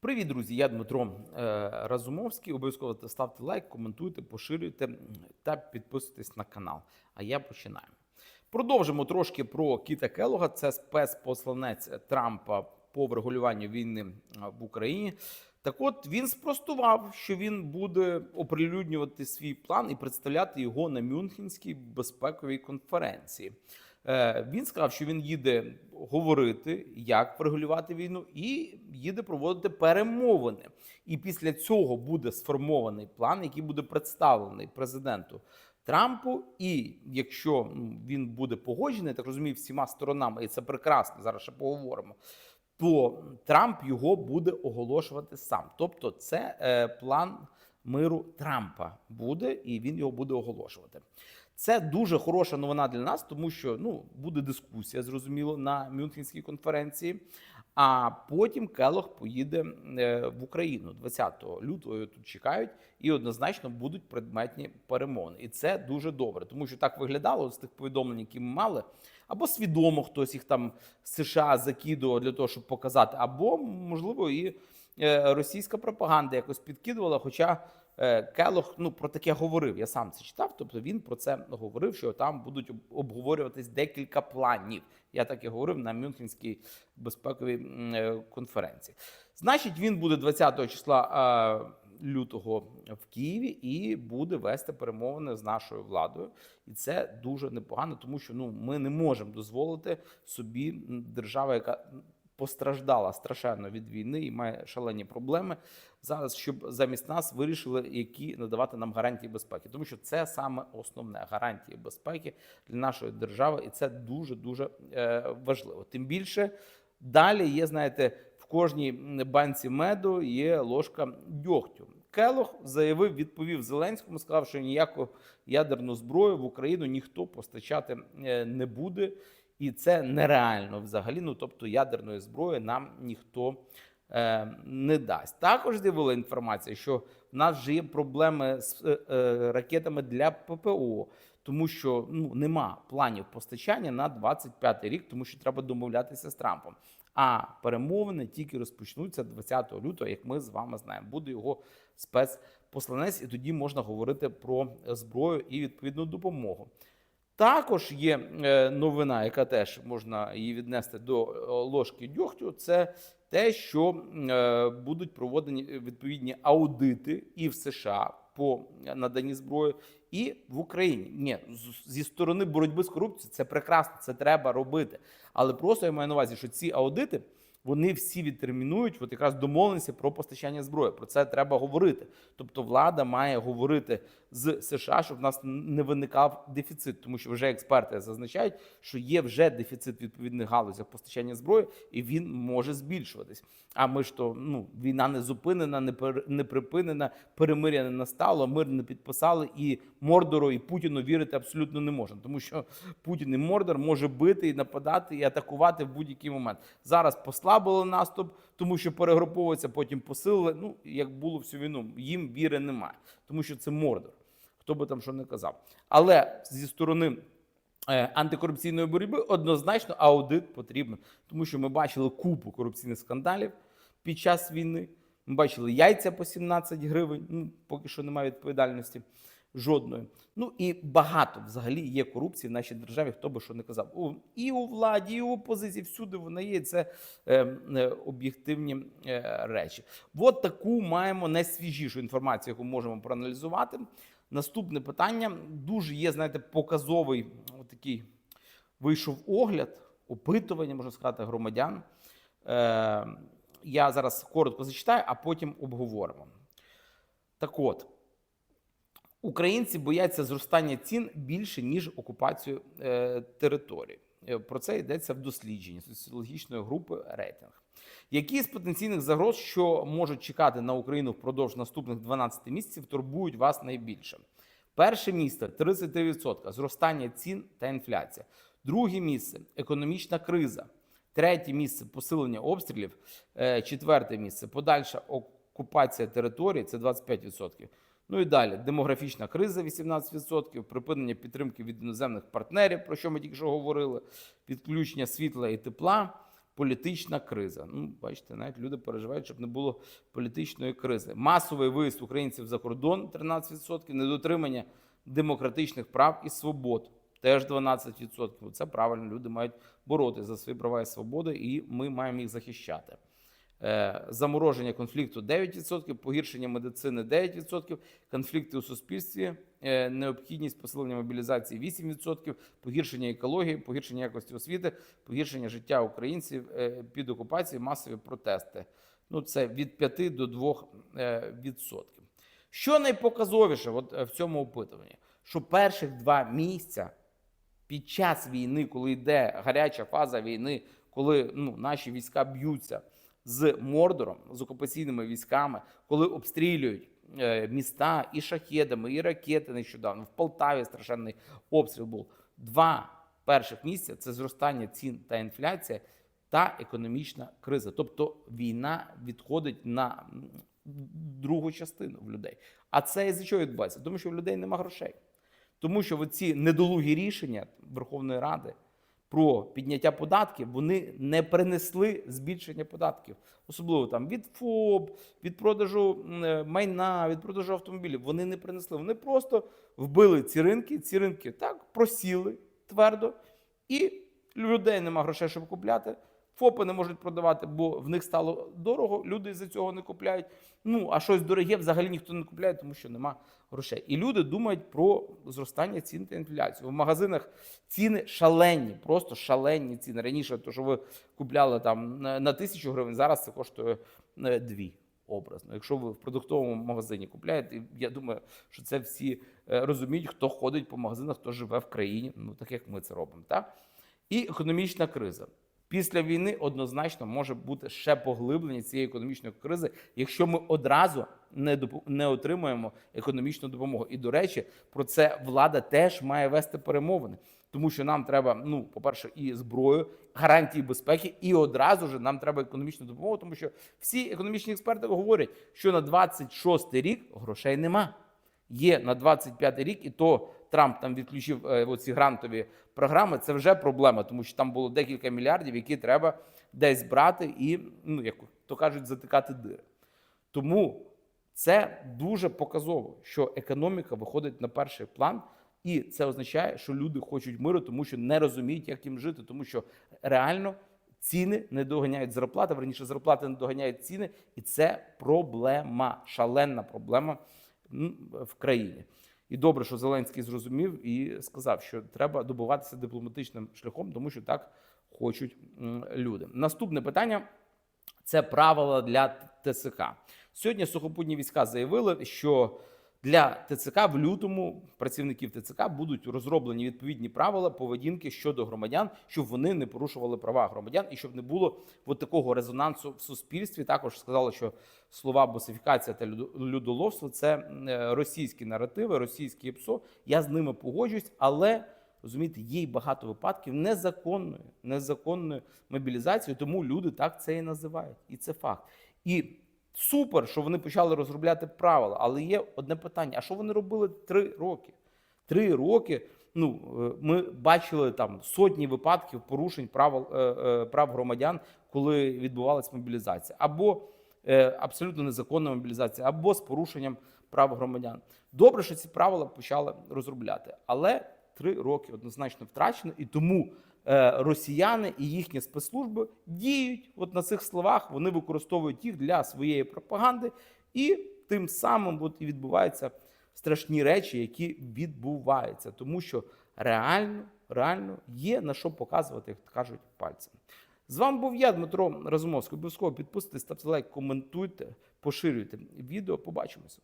Привіт, друзі! Я Дмитро е, Разумовський. Обов'язково ставте лайк, коментуйте, поширюйте та підписуйтесь на канал. А я починаю. Продовжимо трошки про Кіта Келога. Це спецпосланець Трампа по врегулюванню війни е, в Україні. Так от він спростував, що він буде оприлюднювати свій план і представляти його на Мюнхенській безпековій конференції. Е, Він сказав, що він їде говорити, як врегулювати війну, і їде проводити перемовини. І після цього буде сформований план, який буде представлений президенту Трампу. І якщо він буде погоджений, так розумію, всіма сторонами, і це прекрасно. Зараз ще поговоримо. То Трамп його буде оголошувати сам. Тобто, це е, план миру Трампа буде, і він його буде оголошувати. Це дуже хороша новина для нас, тому що ну буде дискусія, зрозуміло, на Мюнхенській конференції. А потім Келох поїде е, в Україну 20 лютого. Його тут чекають, і однозначно будуть предметні перемовини. І це дуже добре, тому що так виглядало з тих повідомлень, які ми мали. Або свідомо хтось їх там з США закидував для того, щоб показати, або можливо і російська пропаганда якось підкидувала. Хоча е, Келох ну про таке говорив. Я сам це читав. Тобто він про це говорив, що там будуть обговорюватись декілька планів. Я так і говорив на Мюнхенській безпековій е, конференції. Значить, він буде 20 числа. е, Лютого в Києві і буде вести перемовини з нашою владою, і це дуже непогано, тому що ну ми не можемо дозволити собі держава, яка постраждала страшенно від війни і має шалені проблеми зараз, щоб замість нас вирішили, які надавати нам гарантії безпеки, тому що це саме основне гарантії безпеки для нашої держави, і це дуже дуже е, важливо. Тим більше далі є, знаєте, в кожній банці меду є ложка дьогтю. Келох заявив, відповів Зеленському, сказав, що ніяку ядерну зброю в Україну ніхто постачати е, не буде, і це нереально взагалі. Ну тобто ядерної зброї нам ніхто е, не дасть. Також з'явила інформація, що в нас вже є проблеми з е, е, ракетами для ППО, тому що ну нема планів постачання на 25 рік, тому що треба домовлятися з Трампом. А перемовини тільки розпочнуться 20 лютого, як ми з вами знаємо. Буде його спецпосланець, і тоді можна говорити про зброю і відповідну допомогу. Також є е, новина, яка теж можна її віднести до е, ложки дьогтю. Це те, що е, будуть проводені відповідні аудити і в США по наданні зброї, і в Україні. Ні, зі сторони боротьби з корупцією це прекрасно, це треба робити. Але просто я маю на увазі, що ці аудити. Вони всі відтермінують от якраз домовленості про постачання зброї. Про це треба говорити. Тобто, влада має говорити з США, щоб в нас не виникав дефіцит, тому що вже експерти зазначають, що є вже дефіцит відповідних галузях постачання зброї, і він може збільшуватись. А ми ж то ну війна не зупинена, не пер- не припинена, перемиря не настало, мир не підписали, і Мордору і Путіну вірити абсолютно не можна, тому що Путін і Мордор може бити і нападати і атакувати в будь-який момент. Зараз послабили наступ, тому що перегруповуються, потім посилили. Ну як було всю війну, їм віри немає, тому що це Мордор. Хто би там що не казав. Але зі сторони е, антикорупційної боротьби однозначно аудит потрібен, тому що ми бачили купу корупційних скандалів під час війни. Ми бачили яйця по 17 гривень. Ну поки що немає відповідальності жодної. Ну і багато взагалі є корупції в нашій державі. Хто би що не казав. І у владі, і у опозиції, всюди вона є. Це е, е, об'єктивні е, речі. От таку маємо найсвіжішу інформацію, яку можемо проаналізувати. Наступне питання дуже є, знаєте, показовий такий вийшов огляд, опитування, можна сказати, громадян. Е, я зараз коротко зачитаю, а потім обговоримо. Так от, українці бояться зростання цін більше, ніж окупацію е, території. Е, Про це йдеться в дослідженні соціологічної групи рейтинг. Які з потенційних загроз, що можуть чекати на Україну впродовж наступних 12 місяців, турбують вас найбільше? Перше місце 33% зростання цін та інфляція. Друге місце економічна криза. Третє місце посилення обстрілів. Е, Четверте місце подальша окупація території це 25%. Ну і далі демографічна криза 18%, припинення підтримки від іноземних партнерів, про що ми тільки що говорили, підключення світла і тепла, політична криза. Ну, бачите, навіть люди переживають, щоб не було політичної кризи. Масовий виїзд українців за кордон 13%, недотримання демократичних прав і свобод. Теж 12%. Це правильно. Люди мають боротися за свої права і свободи, і ми маємо їх захищати. Е, Замороження конфлікту 9%, погіршення медицини 9%, конфлікти у суспільстві, е, необхідність посилення мобілізації 8%, погіршення екології, погіршення якості освіти, погіршення життя українців е, під окупацією, масові протести. Ну, це від 5 до 2 е, відсотків. Що найпоказовіше от в цьому опитуванні? Що перших два місяця під час війни, коли йде гаряча фаза війни, коли ну, наші війська б'ються з Мордором, з окупаційними військами, коли обстрілюють е, міста і шахедами, і ракети нещодавно. В Полтаві страшенний обстріл був. Два перших місяця це зростання цін та інфляція та економічна криза. Тобто війна відходить на другу частину в людей. А це із-за чого відбувається? Тому що в людей нема грошей. Тому що ці недолугі рішення Верховної Ради про підняття податків вони не принесли збільшення податків, особливо там від ФОП, від продажу е, майна, від продажу автомобілів. Вони не принесли. Вони просто вбили ці ринки. Ці ринки так просіли твердо, і людей нема грошей, щоб купляти. ФОПи не можуть продавати, бо в них стало дорого. Люди з-за цього не купляють. Ну а щось дороге взагалі ніхто не купляє, тому що нема грошей. І люди думають про зростання цін та інфляцію. В магазинах ціни шалені, просто шалені ціни. Раніше, то що ви купляли там на на тисячу гривень, зараз це коштує е, дві. Образно, якщо ви в продуктовому магазині купляєте, я думаю, що це всі е, розуміють, хто ходить по магазинах, хто живе в країні, ну так як ми це робимо. Так? І економічна криза. Після війни однозначно може бути ще поглиблення цієї економічної кризи, якщо ми одразу не допо- не отримуємо економічну допомогу. І до речі, про це влада теж має вести перемовини, тому що нам треба, ну, по-перше, і зброю, гарантії безпеки, і одразу ж нам треба економічну допомогу, тому що всі економічні експерти говорять, що на 26 рік грошей нема. Є на 25 рік, і то Трамп там відключив е, оці грантові програми. Це вже проблема, тому що там було декілька мільярдів, які треба десь брати і, ну як то кажуть, затикати дири. Тому це дуже показово, що економіка виходить на перший план, і це означає, що люди хочуть миру, тому що не розуміють, як їм жити, тому що реально ціни не доганяють зарплати, верніше зарплати не доганяють ціни, і це проблема, шаленна проблема в країні. І добре, що Зеленський зрозумів і сказав, що треба добуватися дипломатичним шляхом, тому що так хочуть люди. Наступне питання це правила для ТСК. Сьогодні сухопутні війська заявили, що для ТЦК в лютому працівників ТЦК будуть розроблені відповідні правила поведінки щодо громадян, щоб вони не порушували права громадян і щоб не було от такого резонансу в суспільстві. Також сказали, що слова босифікація та люд- людоловство це е, російські наративи, російські ПСО. Я з ними погоджуюсь, але розумієте, є й багато випадків незаконної, незаконної мобілізації, тому люди так це і називають. І це факт. І супер, що вони почали розробляти правила, але є одне питання: а що вони робили три роки? Три роки. Ну, е, ми бачили там сотні випадків порушень правил е, е, прав громадян, коли відбувалася мобілізація, або абсолютно незаконна мобілізація, або з порушенням прав громадян. Добре, що ці правила почали розробляти, але три роки однозначно втрачено, і тому росіяни і їхні спецслужби діють от на цих словах. Вони використовують їх для своєї пропаганди, і тим самим от і відбуваються страшні речі, які відбуваються, тому що реально, реально є на що показувати, як кажуть пальцем. З вами був я, Дмитро Разумовський. Обов'язково підписуйтесь, ставте лайк, коментуйте, поширюйте відео. Побачимося.